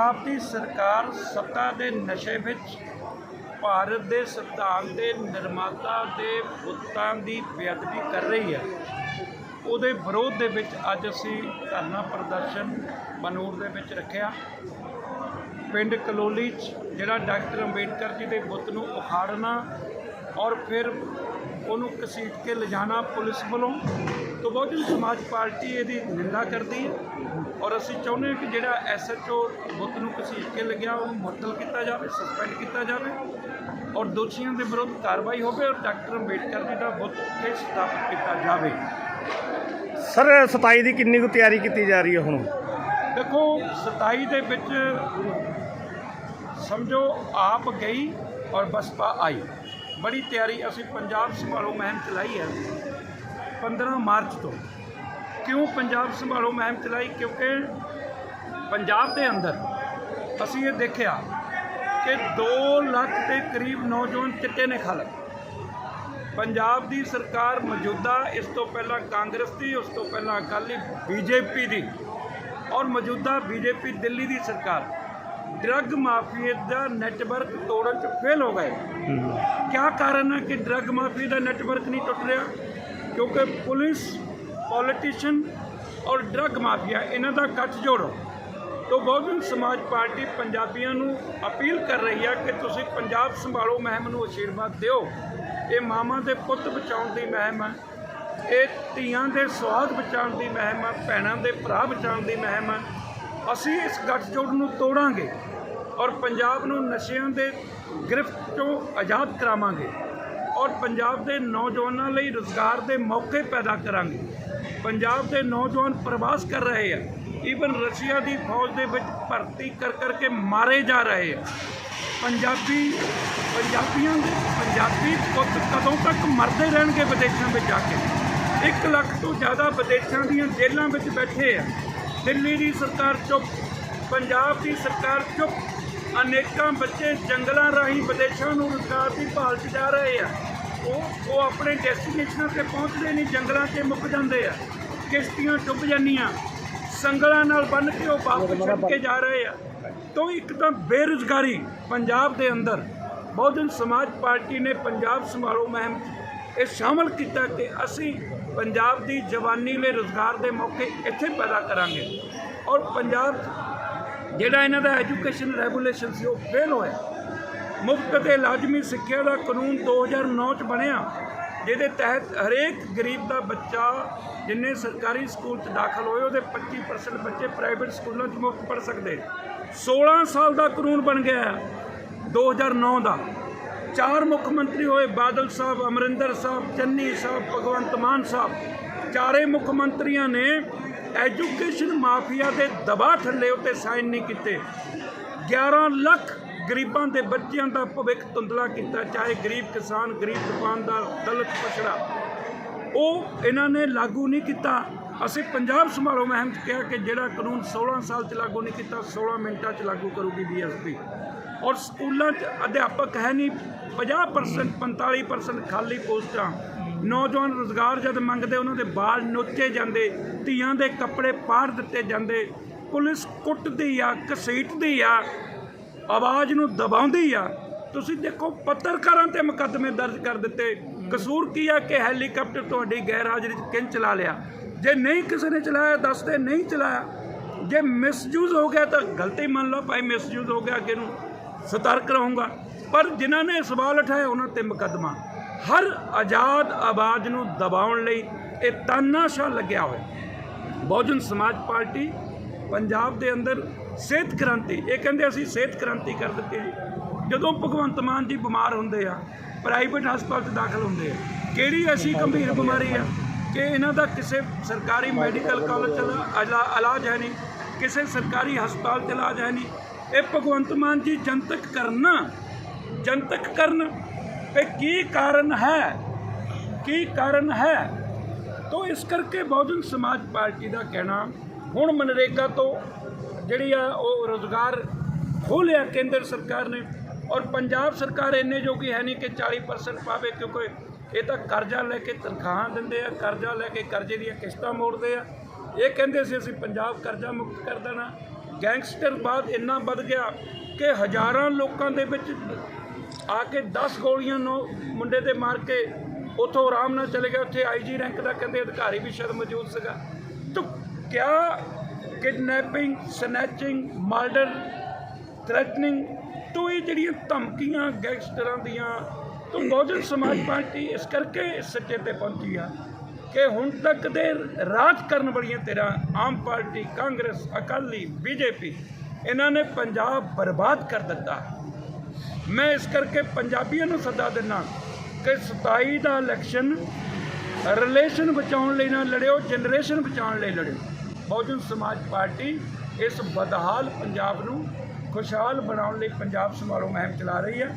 ਪੰਜਾਬ ਦੀ ਸਰਕਾਰ ਸੱਤਾ ਦੇ ਨਸ਼ੇ ਵਿੱਚ, ਭਾਰਤ ਦੇ ਸੰਵਿਧਾਨ ਦੇ ਨਿਰਮਾਤਾ ਦੇ ਬੁੱਤਾਂ ਦੀ ਬੇਅਦਬੀ ਕਰ ਰਹੀ ਹੈ। ਉਹਦੇ ਵਿਰੋਧ ਦੇ ਵਿੱਚ ਅੱਜ ਅਸੀਂ ਧਰਨਾ ਪ੍ਰਦਰਸ਼ਨ ਬਨੂਰ ਦੇ ਵਿੱਚ ਰੱਖਿਆ। ਪਿੰਡ ਕਲੋਲੀ 'ਚ ਜਿਹੜਾ ਡਾਕਟਰ ਅੰਬੇਡਕਰ ਜੀ ਦੇ ਬੁੱਤ ਨੂੰ ਉਖਾੜਨਾ ਔਰ ਫਿਰ ਉਹਨੂੰ ਘਸੀਟ ਕੇ ਲਿਜਾਣਾ ਪੁਲਿਸ ਵੱਲੋਂ। ਤੋਂ ਬਹੁਜਨ ਸਮਾਜ ਪਾਰਟੀ ਇਹਦੀ ਨਿੰਦਾ ਕਰਦੀ ਹੈ। ਔਰ ਅਸੀਂ ਚਾਹੁੰਦੇ ਹਾਂ ਕਿ ਜਿਹੜਾ ਐਸਐਚਓ ਬੁੱਤ ਨੂੰ ਘਸੀਟ ਕੇ ਲੱਗਿਆ ਉਹਨੂੰ ਮੁਅੱਤਲ ਕੀਤਾ ਜਾਵੇ ਸਸਪੈਂਡ ਕੀਤਾ ਜਾਵੇ। ਔਰ ਦੋਸ਼ੀਆਂ ਦੇ ਵਿਰੁੱਧ ਕਾਰਵਾਈ ਹੋਵੇ ਔਰ ਡਾਕਟਰ ਅੰਬੇਡਕਰ ਜੀ ਦਾ ਬੁੱਤ ਉੱਥੇ ਸਥਾਪਿਤ ਕੀਤਾ ਜਾਵੇ। ਸਰ 27 ਦੀ ਕਿੰਨੀ ਕੁ ਤਿਆਰੀ ਕੀਤੀ ਜਾ ਰਹੀ ਹੈ ਹੁਣ? ਦੇਖੋ 27 ਦੇ ਵਿੱਚ ਸਮਝੋ ਆਪ ਗਈ ਔਰ ਬਸਪਾ ਆਈ। ਬੜੀ ਤਿਆਰੀ ਅਸੀਂ ਪੰਜਾਬ ਸੰਭਾਲੋ ਮੁਹਿੰਮ ਚਲਾਈ ਹੈ 15 ਮਾਰਚ ਤੋਂ। ਕਿਉਂ ਪੰਜਾਬ ਸੰਭਾਲੋ ਮੁਹਿੰਮ ਚਲਾਈ? ਕਿਉਂਕਿ ਪੰਜਾਬ ਦੇ ਅੰਦਰ ਅਸੀਂ ਇਹ ਦੇਖਿਆ ਕਿ 2 ਲੱਖ ਦੇ ਕਰੀਬ ਨੌਜਵਾਨ ਚਿੱਟੇ ਨੇ ਖਾ ਲਏ। ਪੰਜਾਬ ਦੀ ਸਰਕਾਰ ਮੌਜੂਦਾ, ਇਸ ਤੋਂ ਪਹਿਲਾਂ ਕਾਂਗਰਸ ਦੀ, ਉਸ ਤੋਂ ਪਹਿਲਾਂ ਅਕਾਲੀ ਬੀਜੇਪੀ ਦੀ ਔਰ ਮੌਜੂਦਾ ਬੀਜੇਪੀ ਦਿੱਲੀ ਦੀ ਸਰਕਾਰ ਡਰੱਗ ਮਾਫੀਏ ਦਾ ਨੈਟਵਰਕ ਤੋੜਨ 'ਚ ਫੇਲ ਹੋ ਗਏ। ਕਿਆ ਕਾਰਨ ਹੈ ਕਿ ਡਰੱਗ ਮਾਫੀਆ ਦਾ ਨੈਟਵਰਕ ਨਹੀਂ ਟੁੱਟ ਰਿਹਾ? ਕਿਉਂਕਿ ਪੁਲਿਸ, ਪੋਲੀਟੀਸ਼ੀਅਨ ਔਰ ਡਰੱਗ ਮਾਫੀਆ, ਇਹਨਾਂ ਦਾ ਗੱਠ ਜੋੜੋ। ਤੋਂ ਬਹੁਜਨ ਸਮਾਜ ਪਾਰਟੀ ਪੰਜਾਬੀਆਂ ਨੂੰ ਅਪੀਲ ਕਰ ਰਹੀ ਹੈ ਕਿ ਤੁਸੀਂ ਪੰਜਾਬ ਸੰਭਾਲੋ ਮਹਿਮ ਨੂੰ ਅਸ਼ੀਰਵਾਦ ਦਿਓ। ਇਹ ਮਾਵਾਂ ਦੇ ਪੁੱਤ ਬਚਾਉਣ ਦੀ ਮਹਿਮ ਹੈ ਇਹ ਧੀਆਂ ਦੇ ਸੁਆਗ ਬਚਾਉਣ ਦੀ ਮਹਿਮ ਹੈ ਭੈਣਾਂ ਦੇ ਭਰਾ ਬਚਾਉਣ ਦੀ ਮਹਿਮ ਹੈ ਅਸੀਂ ਇਸ ਗੱਠਜੋੜ ਨੂੰ ਤੋੜਾਂਗੇ ਔਰ ਪੰਜਾਬ ਨੂੰ ਨਸ਼ਿਆਂ ਦੇ ਗ੍ਰਿਫਤ ਤੋਂ ਆਜ਼ਾਦ ਕਰਾਵਾਂਗੇ ਔਰ ਪੰਜਾਬ ਦੇ ਨੌਜਵਾਨਾਂ ਲਈ ਰੁਜ਼ਗਾਰ ਦੇ ਮੌਕੇ ਪੈਦਾ ਕਰਾਂਗੇ। ਪੰਜਾਬ ਦੇ ਨੌਜਵਾਨ ਪ੍ਰਵਾਸ ਕਰ ਰਹੇ ਆ। ਈਵਨ ਰਸ਼ੀਆ ਦੀ ਫੌਜ ਦੇ ਵਿੱਚ ਭਰਤੀ ਕਰ ਕਰਕੇ ਮਾਰੇ ਜਾ ਰਹੇ ਆ। ਪੰਜਾਬੀ, ਪੰਜਾਬੀਆਂ ਦੇ ਪੰਜਾਬੀ ਪੁੱਤ ਕਦੋਂ ਤੱਕ ਮਰਦੇ ਰਹਿਣਗੇ ਵਿਦੇਸ਼ਾਂ ਵਿੱਚ ਜਾ ਕੇ? 1 ਲੱਖ ਤੋਂ ਜ਼ਿਆਦਾ ਵਿਦੇਸ਼ਾਂ ਦੀਆਂ ਜੇਲ੍ਹਾਂ ਵਿੱਚ ਬੈਠੇ ਆ। ਦਿੱਲੀ ਦੀ ਸਰਕਾਰ ਚੁੱਪ ਪੰਜਾਬ ਦੀ ਸਰਕਾਰ ਚੁੱਪ। ਅਨੇਕਾਂ ਬੱਚੇ ਜੰਗਲਾਂ ਰਾਹੀਂ ਵਿਦੇਸ਼ਾਂ ਨੂੰ ਰੁਜ਼ਗਾਰ ਦੀ ਭਾਲ 'ਚ ਜਾ ਰਹੇ ਆ। ਉਹ ਉਹ ਆਪਣੇ ਡੈਸਟੀਨੇਸ਼ਨਾਂ ਤੇ ਪਹੁੰਚਦੇ ਨਹੀਂ ਜੰਗਲਾਂ 'ਤੇ ਮੁੱਕ ਜਾਂਦੇ ਆ। ਕਿਸ਼ਤੀਆਂ ਡੁੱਬ ਜਾਂਦੀਆਂ। ਸੰਗਲਾਂ ਨਾਲ ਬੰਨ ਕੇ ਉਹ ਵਾਪਸ ਛੱਡ ਕੇ ਜਾ ਰਹੇ ਆ। ਤੋਂ ਇੱਕ ਤਾਂ ਬੇਰੁਜ਼ਗਾਰੀ ਪੰਜਾਬ ਦੇ ਅੰਦਰ। ਬਹੁਜਨ ਸਮਾਜ ਪਾਰਟੀ ਨੇ ਪੰਜਾਬ ਸੰਭਾਲੋ ਮੁਹਿੰਮ ਇਹ ਸ਼ਾਮਲ ਕੀਤਾ ਕਿ ਅਸੀਂ ਪੰਜਾਬ ਦੀ ਜਵਾਨੀ ਲਈ ਰੁਜ਼ਗਾਰ ਦੇ ਮੌਕੇ ਇੱਥੇ ਪੈਦਾ ਕਰਾਂਗੇ। ਔਰ ਪੰਜਾਬ 'ਚ ਜਿਹੜਾ ਇਹਨਾਂ ਦਾ ਐਜੂਕੇਸ਼ਨ ਰੈਗੂਲੇਸ਼ਨ ਸੀ, ਉਹ ਫੇਲ ਹੋਇਆ। ਮੁਫਤ ਤੇ ਲਾਜ਼ਮੀ ਸਿੱਖਿਆ ਦਾ ਕਾਨੂੰਨ 2009 ਚ ਬਣਿਆ, ਜਿਹਦੇ ਤਹਿਤ ਹਰੇਕ ਗਰੀਬ ਦਾ ਬੱਚਾ ਜਿੰਨੇ ਸਰਕਾਰੀ ਸਕੂਲ 'ਚ ਦਾਖਲ ਹੋਏ, ਉਹਦੇ 25% ਬੱਚੇ ਪ੍ਰਾਈਵੇਟ ਸਕੂਲਾਂ 'ਚ ਮੁਫਤ ਪੜ੍ਹ ਸਕਦੇ। 16 ਸਾਲ ਦਾ ਕਾਨੂੰਨ ਬਣ ਗਿਆ ਹੈ 2009 ਦਾ। ਚਾਰ ਮੁੱਖ ਮੰਤਰੀ ਹੋਏ ਬਾਦਲ ਸਾਹਿਬ, ਅਮਰਿੰਦਰ ਸਾਹਿਬ, ਚੰਨੀ ਸਾਹਿਬ, ਭਗਵੰਤ ਮਾਨ ਸਾਹਿਬ। ਚਾਰੇ ਮੁੱਖ ਮੰਤਰੀਆਂ ਨੇ ਐਜੂਕੇਸ਼ਨ ਮਾਫੀਆ ਦੇ ਦਬਾਅ ਥੱਲੇ ਉੱਤੇ ਸਾਈਨ ਨਹੀਂ ਕੀਤੇ। 11 ਲੱਖ ਗਰੀਬਾਂ ਦੇ ਬੱਚਿਆਂ ਦਾ ਭਵਿੱਖ ਧੁੰਦਲਾ ਕੀਤਾ, ਚਾਹੇ ਗਰੀਬ ਕਿਸਾਨ, ਗਰੀਬ ਦੁਕਾਨਦਾਰ, ਦਲਿਤ ਪਛੜਾ। ਉਹ ਇਹਨਾਂ ਨੇ ਲਾਗੂ ਨਹੀਂ ਕੀਤਾ। ਅਸੀਂ ਪੰਜਾਬ ਸਮਾਰੋਹ ਮਹਿਮ 'ਚ ਕਿਹਾ ਕਿ ਜਿਹੜਾ ਕਾਨੂੰਨ 16 ਸਾਲ 'ਚ ਲਾਗੂ ਨਹੀਂ ਕੀਤਾ 16 ਮਿੰਟਾਂ 'ਚ ਲਾਗੂ ਕਰੂਗੀ ਬੀਐਸਪੀ। ਔਰ ਸਕੂਲਾਂ 'ਚ ਅਧਿਆਪਕ ਹੈ ਨਹੀਂ 50% 45% ਖਾਲੀ ਪੋਸਟਾਂ। ਨੌਜਵਾਨ ਰੋਜ਼ਗਾਰ ਜਦ ਮੰਗਦੇ, ਉਹਨਾਂ ਦੇ ਬਾਲ ਨੋਚੇ ਜਾਂਦੇ, ਧੀਆਂ ਦੇ ਕੱਪੜੇ ਪਾੜ ਦਿੱਤੇ ਜਾਂਦੇ, ਪੁਲਿਸ ਕੁੱਟਦੀ ਆ, ਘਸੀਟਦੀ ਆ, ਆਵਾਜ਼ ਨੂੰ ਦਬਾਉਂਦੀ ਆ। ਤੁਸੀਂ ਦੇਖੋ, ਪੱਤਰਕਾਰਾਂ ਤੇ ਮੁਕੱਦਮੇ ਦਰਜ ਕਰ ਦਿੱਤੇ। ਕਸੂਰ ਕੀ ਆ ਕਿ ਹੈਲੀਕਾਪਟਰ ਤੁਹਾਡੀ ਗੈਰ ਹਾਜ਼ਰੀ 'ਚ ਕਿੰਨ ਚਲਾ ਲਿਆ? ਜੇ ਨਹੀਂ ਕਿਸੇ ਨੇ ਚਲਾਇਆ, ਦੱਸਦੇ ਨਹੀਂ ਚਲਾਇਆ। ਜੇ ਮਿਸਯੂਜ਼ ਹੋ ਗਿਆ ਤਾਂ ਗਲਤੀ ਮੰਨ ਲਓ, ਭਾਈ ਮਿਸਯੂਜ਼ ਹੋ ਗਿਆ ਅੱਗੇ ਨੂੰ। ਸਤਰਕ ਰਹੂੰਗਾ। ਪਰ ਜਿਨ੍ਹਾਂ ਨੇ ਸਵਾਲ ਉਠਾਏ ਉਹਨਾਂ ਤੇ ਮੁਕੱਦਮਾ। ਹਰ ਆਜ਼ਾਦ ਆਵਾਜ਼ ਨੂੰ ਦਬਾਉਣ ਲਈ ਇਹ ਤਾਨਾਸ਼ਾਹ ਲੱਗਿਆ ਹੋਇਆ। ਬਹੁਜਨ ਸਮਾਜ ਪਾਰਟੀ ਪੰਜਾਬ ਦੇ ਅੰਦਰ ਸਿਹਤ ਕ੍ਰਾਂਤੀ, ਇਹ ਕਹਿੰਦੇ ਅਸੀਂ ਸਿਹਤ ਕ੍ਰਾਂਤੀ ਕਰ ਦਿੱਤੀ ਜੀ। ਜਦੋਂ ਭਗਵੰਤ ਮਾਨ ਜੀ ਬਿਮਾਰ ਹੁੰਦੇ ਆ, ਪ੍ਰਾਈਵੇਟ ਹਸਪਤਾਲ 'ਚ ਦਾਖਲ ਹੁੰਦੇ ਆ, ਕਿਹੜੀ ਐਸੀ ਗੰਭੀਰ ਬਿਮਾਰੀ ਆ ਕਿ ਇਹਨਾਂ ਦਾ ਕਿਸੇ ਸਰਕਾਰੀ ਮੈਡੀਕਲ ਕਾਲਜ 'ਚ ਇਲਾਜ ਹੈ ਨਹੀਂ, ਕਿਸੇ ਸਰਕਾਰੀ ਹਸਪਤਾਲ 'ਚ ਇਲਾਜ ਹੈ ਨਹੀਂ ਇਹ ਭਗਵੰਤ ਮਾਨ ਜੀ ਜਨਤਕ ਕਰਨਾ। ਜਨਤਕ ਕਰਨ। ਤੇ ਕੀ ਕਾਰਨ ਹੈ? ਕੀ ਕਾਰਨ ਹੈ? ਤੋ ਇਸ ਕਰਕੇ ਬਹੁਜਨ ਸਮਾਜ ਪਾਰਟੀ ਦਾ ਕਹਿਣਾ, ਹੁਣ ਮਨਰੇਗਾ ਤੋਂ ਜਿਹੜੀ ਆ ਉਹ ਰੋਜ਼ਗਾਰ ਖੋਲ੍ਹਿਆ ਕੇਂਦਰ ਸਰਕਾਰ ਨੇ ਔਰ ਪੰਜਾਬ ਸਰਕਾਰ ਇੰਨੇ ਜੋਗੀ ਹੈ ਨਹੀਂ ਕਿ 40% ਪਾਵੇ ਕਿਉਂਕਿ ਇਹ ਤਾਂ ਕਰਜ਼ਾ ਲੈ ਕੇ ਤਨਖਾਹਾਂ ਦਿੰਦੇ ਆ, ਕਰਜ਼ਾ ਲੈ ਕੇ ਕਰਜ਼ੇ ਦੀਆਂ ਕਿਸ਼ਤਾਂ ਮੋੜਦੇ ਆ। ਇਹ ਕਹਿੰਦੇ ਸੀ ਅਸੀਂ ਪੰਜਾਬ ਕਰਜ਼ਾ ਮੁਕਤ ਕਰ ਦੇਣਾ। ਗੈਂਗਸਟਰ ਗੈਂਗਸਟਰਵਾਦ ਇੰਨਾ ਵੱਧ ਗਿਆ ਕਿ ਹਜ਼ਾਰਾਂ ਲੋਕਾਂ ਦੇ ਵਿੱਚ ਆ ਕੇ 10 ਗੋਲੀਆਂ ਨੂੰ ਮੁੰਡੇ ਤੇ ਮਾਰ ਕੇ ਉਥੋਂ ਆਰਾਮ ਨਾਲ ਚਲੇ ਗਿਆ ਉੱਥੇ ਆਈਜੀ ਰੈਂਕ ਦਾ ਕਹਿੰਦੇ ਅਧਿਕਾਰੀ ਵੀ ਸ਼ਾਇਦ ਮੌਜੂਦ ਸੀਗਾ। ਤਾਂ ਕਿਆ ਕਿਡਨੈਪਿੰਗ ਸਨੈਚਿੰਗ ਮਰਡਰ ਥ੍ਰੈਟਨਿੰਗ ਤੋਂ ਇਹ ਜਿਹੜੀਆਂ ਧਮਕੀਆਂ ਗੈਂਗਸਟਰਾਂ ਦੀਆਂ ਤੋਂ ਬਹੁਜਨ ਸਮਾਜ ਪਾਰਟੀ ਇਸ ਕਰਕੇ ਇਸ ਸੱਚੇ ਤੇ ਪਹੁੰਚੀ ਆ। ਕਿ ਹੁਣ ਤੱਕ ਦੇ ਰਾਜ ਕਰਨ ਵਾਲੀਆਂ ਤੇਰਾ Aam party, Congress, Akali, BJP, ਇਹਨਾਂ ਨੇ ਪੰਜਾਬ ਬਰਬਾਦ ਕਰ ਦਿੱਤਾ। ਮੈਂ ਇਸ ਕਰਕੇ ਪੰਜਾਬੀਆਂ ਨੂੰ ਸੱਦਾ ਦਿੰਦਾ ਕਿ 27 ਦਾ ਇਲੈਕਸ਼ਨ ਰਿਲੇਸ਼ਨ ਬਚਾਉਣ ਲਈ ਨਾ ਲੜਿਓ ਜਨਰੇਸ਼ਨ ਬਚਾਉਣ ਲਈ ਲੜਿਓ। ਬਹੁਜਨ ਸਮਾਜ ਪਾਰਟੀ ਇਸ ਬਦਹਾਲ ਪੰਜਾਬ ਨੂੰ ਖੁਸ਼ਹਾਲ ਬਣਾਉਣ ਲਈ ਪੰਜਾਬ ਸਮਾਰੋਹ ਮੁਹਿੰਮ ਚਲਾ ਰਹੀ ਹੈ।